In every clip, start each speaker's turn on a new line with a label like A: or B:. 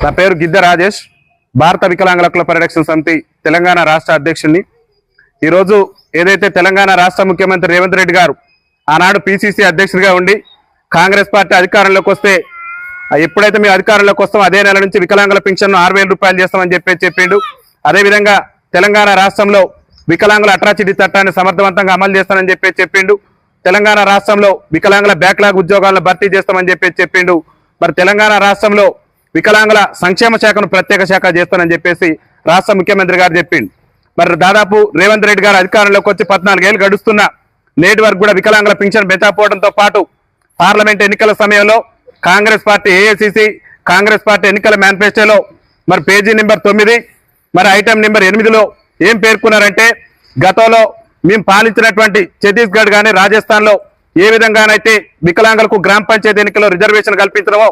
A: నా పేరు గిద్ద రాజేష్. భారత వికలాంగుల హక్కుల పరిరక్షణ సమితి తెలంగాణ రాష్ట్ర అధ్యక్షుడిని ఈరోజు ఏదైతే తెలంగాణ రాష్ట్ర ముఖ్యమంత్రి రేవంత్ రెడ్డి గారు ఆనాడు పిసిసి అధ్యక్షుడిగా ఉండి కాంగ్రెస్ పార్టీ అధికారంలోకి వస్తే ఎప్పుడైతే మేము అధికారంలోకి వస్తాం అదే నెల నుంచి వికలాంగుల పెన్షన్ ఆరు వేల రూపాయలు చేస్తామని చెప్పి చెప్పిండు. అదేవిధంగా తెలంగాణ రాష్ట్రంలో వికలాంగుల అట్రాసిటీ చట్టాన్ని సమర్థవంతంగా అమలు చేస్తానని చెప్పి చెప్పిండు. తెలంగాణ రాష్ట్రంలో వికలాంగుల బ్యాక్లాగ్ ఉద్యోగాలను భర్తీ చేస్తామని చెప్పి చెప్పిండు. మరి తెలంగాణ రాష్ట్రంలో వికలాంగుల సంక్షేమ శాఖను ప్రత్యేక శాఖ చేస్తానని చెప్పేసి రాష్ట్ర ముఖ్యమంత్రి గారు చెప్పిండు. మరి దాదాపు రేవంత్ రెడ్డి గారు అధికారంలోకి వచ్చి పద్నాలుగేళ్ళు గడుస్తున్న నేటి వరకు కూడా వికలాంగుల పింఛన్ పెంచకపోవడంతో పాటు పార్లమెంట్ ఎన్నికల సమయంలో Congress party AICC Congress party ఎన్నికల మేనిఫెస్టోలో మరి పేజీ నెంబర్ తొమ్మిది మరి ఐటమ్ నెంబర్ ఎనిమిదిలో ఏం పేర్కొన్నారంటే గతంలో మేము పాలించినటువంటి ఛత్తీస్గఢ్ కానీ రాజస్థాన్లో ఏ విధంగానైతే వికలాంగులకు గ్రామ పంచాయతీ ఎన్నికల్లో రిజర్వేషన్ కల్పించడమో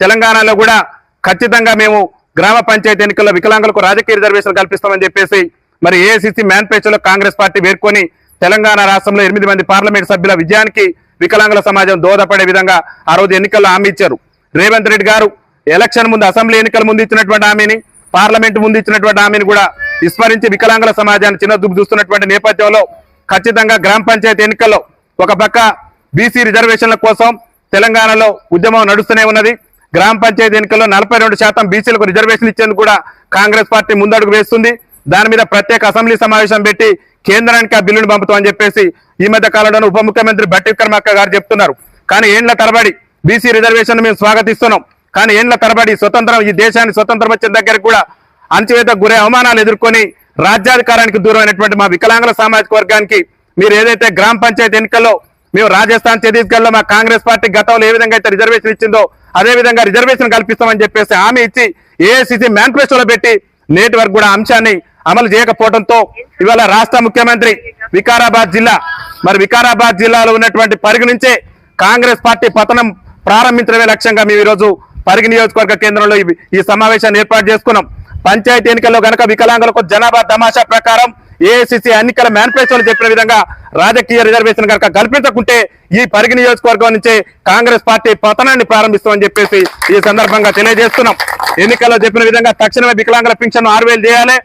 A: తెలంగాణలో కూడా ఖచ్చితంగా మేము గ్రామ పంచాయతీ ఎన్నికల్లో వికలాంగులకు రాజకీయ రిజర్వేషన్ కల్పిస్తామని చెప్పేసి మరి ఏఐసిసి మేనిఫెస్టోలో కాంగ్రెస్ పార్టీ పేర్కొని తెలంగాణ రాష్ట్రంలో ఎనిమిది మంది పార్లమెంట్ సభ్యుల విజయానికి వికలాంగుల సమాజం దోహదపడే విధంగా ఆ రోజు ఎన్నికల్లో హామీ ఇచ్చారు. రేవంత్ రెడ్డి గారు ఎలక్షన్ ముందు అసెంబ్లీ ఎన్నికల ముందు ఇచ్చినటువంటి హామీని పార్లమెంట్ ముందు ఇచ్చినటువంటి హామీని కూడా విస్మరించి వికలాంగుల సమాజాన్ని చిన్న చూపు చూస్తున్నటువంటి నేపథ్యంలో ఖచ్చితంగా గ్రామ పంచాయతీ ఎన్నికల్లో ఒక పక్క బీసీ రిజర్వేషన్ల కోసం తెలంగాణలో ఉద్యమం నడుస్తూనే ఉన్నది. గ్రామ పంచాయతీ ఎన్నికల్లో నలభై రెండు శాతం బీసీలకు రిజర్వేషన్ ఇచ్చేందుకు కూడా కాంగ్రెస్ పార్టీ ముందడుగు వేస్తుంది. దాని మీద ప్రత్యేక అసెంబ్లీ సమావేశం పెట్టి కేంద్రానికి ఆ బిల్లును పంపుతామని చెప్పేసి ఈ మధ్య కాలంలో ఉప ముఖ్యమంత్రి బట్టి విక్రమార్క గారు చెప్తున్నారు. కానీ ఏండ్ల తరబడి బీసీ రిజర్వేషన్ మేము స్వాగతిస్తున్నాం. కానీ ఏండ్ల తరబడి స్వతంత్రం ఈ దేశాన్ని స్వతంత్రం వచ్చిన దగ్గర కూడా అణచివేతకు గురే అవమానాలు ఎదుర్కొని రాజ్యాధికారానికి దూరమైనటువంటి మా వికలాంగుల సామాజిక వర్గానికి మీరు ఏదైతే గ్రామ పంచాయతీ ఎన్నికల్లో మేము రాజస్థాన్ ఛత్తీస్గఢ్లో మా కాంగ్రెస్ పార్టీ గతంలో ఏ విధంగా అయితే రిజర్వేషన్ ఇచ్చిందో అదే విధంగా రిజర్వేషన్ కల్పిస్తామని చెప్పేసి హామీ ఇచ్చి ఏఐసిసి మేనిఫెస్టోలో పెట్టి నేటి వరకు కూడా అంశాన్ని అమలు చేయకపోవడంతో ఇవాళ రాష్ట్ర ముఖ్యమంత్రి వికారాబాద్ జిల్లా మరి వికారాబాద్ జిల్లాలో ఉన్నటువంటి పరిగి నుంచే కాంగ్రెస్ పార్టీ పతనం ప్రారంభించడమే లక్ష్యంగా మేము ఈరోజు పరిగి నియోజకవర్గ కేంద్రంలో ఈ- సమావేశాన్ని ఏర్పాటు చేసుకున్నాం. పంచాయతీ ఎన్నికల్లో గనక వికలాంగులకు జనాభా తమాషా ప్రకారం ఏఐసిసి ఎన్నికల మేనిఫెస్టోలో చెప్పిన విధంగా రాజకీయ రిజర్వేషన్ కనుక కల్పించకుంటే ఈ పరిగి నియోజకవర్గం నుంచే కాంగ్రెస్ పార్టీ పతనాన్ని ప్రారంభిస్తామని చెప్పేసి ఈ సందర్భంగా తెలియజేస్తున్నాం. ఎన్నికల్లో చెప్పిన విధంగా తక్షణమే వికలాంగుల పింఛన్ ఆరు చేయాలి.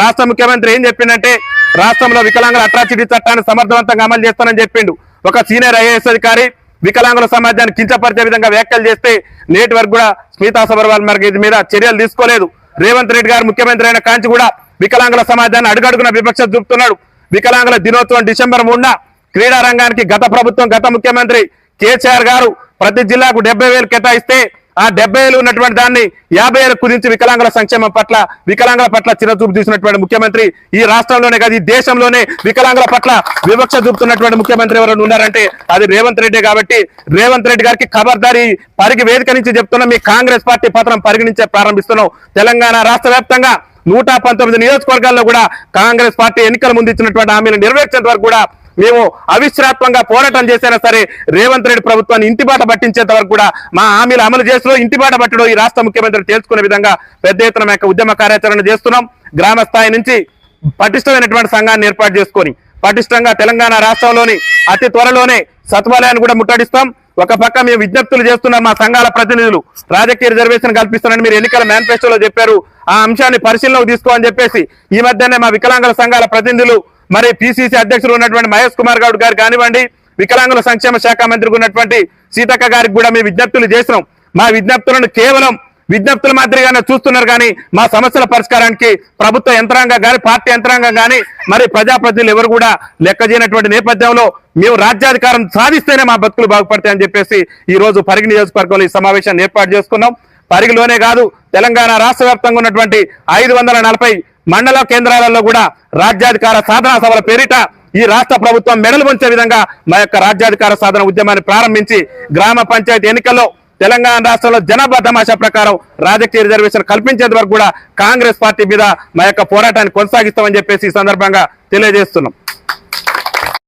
A: రాష్ట్ర ముఖ్యమంత్రి ఏం చెప్పిందంటే రాష్ట్రంలో వికలాంగుల అట్రాసిటీ చట్టాన్ని సమర్థవంతంగా అమలు చేస్తానని చెప్పిండు. ఒక సీనియర్ ఐఏఎస్ అధికారి వికలాంగుల సమాజాన్ని కించపరిచే విధంగా వ్యాఖ్యలు చేస్తే నేటి వరకు కూడా స్మితా సబర్వాల్ మరి ఇది మీద చర్యలు తీసుకోలేదు. రేవంత్ రెడ్డి గారు ముఖ్యమంత్రి అయిన కాంచి కూడా వికలాంగుల సమాజాన్ని అడుగడుగున విపక్ష చూపుతున్నాడు. వికలాంగుల దినోత్సవం డిసెంబర్ మూడున క్రీడారంగానికి గత ప్రభుత్వం గత ముఖ్యమంత్రి కేసీఆర్ గారు ప్రతి జిల్లాకు డెబ్బై వేలు కేటాయిస్తే ఆ డెబ్బై ఏళ్ళు ఉన్నటువంటి దాన్ని యాభై వేలు కుదించి వికలాంగుల సంక్షేమం పట్ల వికలాంగుల పట్ల చిరచూపు తీసినటువంటి ముఖ్యమంత్రి ఈ రాష్ట్రంలోనే కాదు ఈ దేశంలోనే వికలాంగుల పట్ల వివక్ష చూపుతున్నటువంటి ముఖ్యమంత్రి ఎవరైనా ఉన్నారంటే అది రేవంత్ రెడ్డి కాబట్టి రేవంత్ రెడ్డి గారికి ఖబర్దారి పరిగి వేదిక నుంచి చెప్తున్నా. మీ కాంగ్రెస్ పార్టీ పత్రం పరిగణించే ప్రారంభిస్తున్నాం. తెలంగాణ రాష్ట్ర వ్యాప్తంగా నూట పంతొమ్మిది నియోజకవర్గాల్లో కూడా కాంగ్రెస్ పార్టీ ఎన్నికల ముందు ఇచ్చినటువంటి హామీలు నెరవేర్చేంత వరకు కూడా మేము అవిశ్రాత్మంగా పోరాటం చేసినా సరే రేవంత్ రెడ్డి ప్రభుత్వాన్ని ఇంటిబాట పట్టించేంత వరకు కూడా మా హామీలు అమలు చేస్తూ ఇంటిబాట పట్టడం ఈ రాష్ట్ర ముఖ్యమంత్రి తెలుసుకునే విధంగా పెద్ద ఎత్తున యొక్క ఉద్యమ కార్యాచరణ చేస్తున్నాం. గ్రామ స్థాయి నుంచి పటిష్టమైనటువంటి సంఘాన్ని ఏర్పాటు చేసుకొని పటిష్టంగా తెలంగాణ రాష్ట్రంలోని అతి త్వరలోనే సచివాలయాన్ని కూడా ముట్టడిస్తాం. ఒక పక్క మేము విజ్ఞప్తులు చేస్తున్నాం మా సంఘాల ప్రతినిధులు రాజకీయ రిజర్వేషన్ కల్పిస్తున్నారని మీరు ఎన్నికల మేనిఫెస్టోలో చెప్పారు. ఆ అంశాన్ని పరిశీలనకు తీసుకోమని చెప్పేసి ఈ మధ్యనే మా వికలాంగుల సంఘాల ప్రతినిధులు మరి పిసిసి అధ్యక్షుడు ఉన్నటువంటి మహేష్ కుమార్ గౌడ్ గారు కానివ్వండి వికలాంగుల సంక్షేమ శాఖ మంత్రికి ఉన్నటువంటి సీతక్క గారికి కూడా మేము విజ్ఞప్తులు చేసినాం మా విజ్ఞప్తులను కేవలం విజ్ఞప్తుల మాదిరిగానే చూస్తున్నారు కానీ మా సమస్యల పరిష్కారానికి ప్రభుత్వ యంత్రాంగం కానీ పార్టీ యంత్రాంగం కానీ మరి ప్రజాప్రతినిధులు ఎవరు కూడా లెక్క చేయనటువంటి నేపథ్యంలో మేము రాజ్యాధికారం సాధిస్తేనే మా బతుకులు బాగుపడతాయని చెప్పేసి ఈ రోజు పరిగి నియోజకవర్గంలో ఈ సమావేశాన్ని ఏర్పాటు చేసుకున్నాం. పరిగిలోనే కాదు తెలంగాణ రాష్ట్ర వ్యాప్తంగా ఉన్నటువంటి ఐదు వందల నలభై మండల కేంద్రాలలో కూడా రాజ్యాధికార సాధనా సభల పేరిట ఈ రాష్ట్ర ప్రభుత్వం మెడలు వంచే విధంగా మా యొక్క రాజ్యాధికార సాధన ఉద్యమాన్ని ప్రారంభించి గ్రామ పంచాయతీ ఎన్నికల్లో తెలంగాణ రాష్ట్రంలో జనాభా తమాషా ప్రకారం రాజకీయ రిజర్వేషన్ కల్పించేంత వరకు కూడా కాంగ్రెస్ పార్టీ మీద మా యొక్క పోరాటాన్ని కొనసాగిస్తామని చెప్పేసి ఈ సందర్భంగా తెలియజేస్తున్నాం.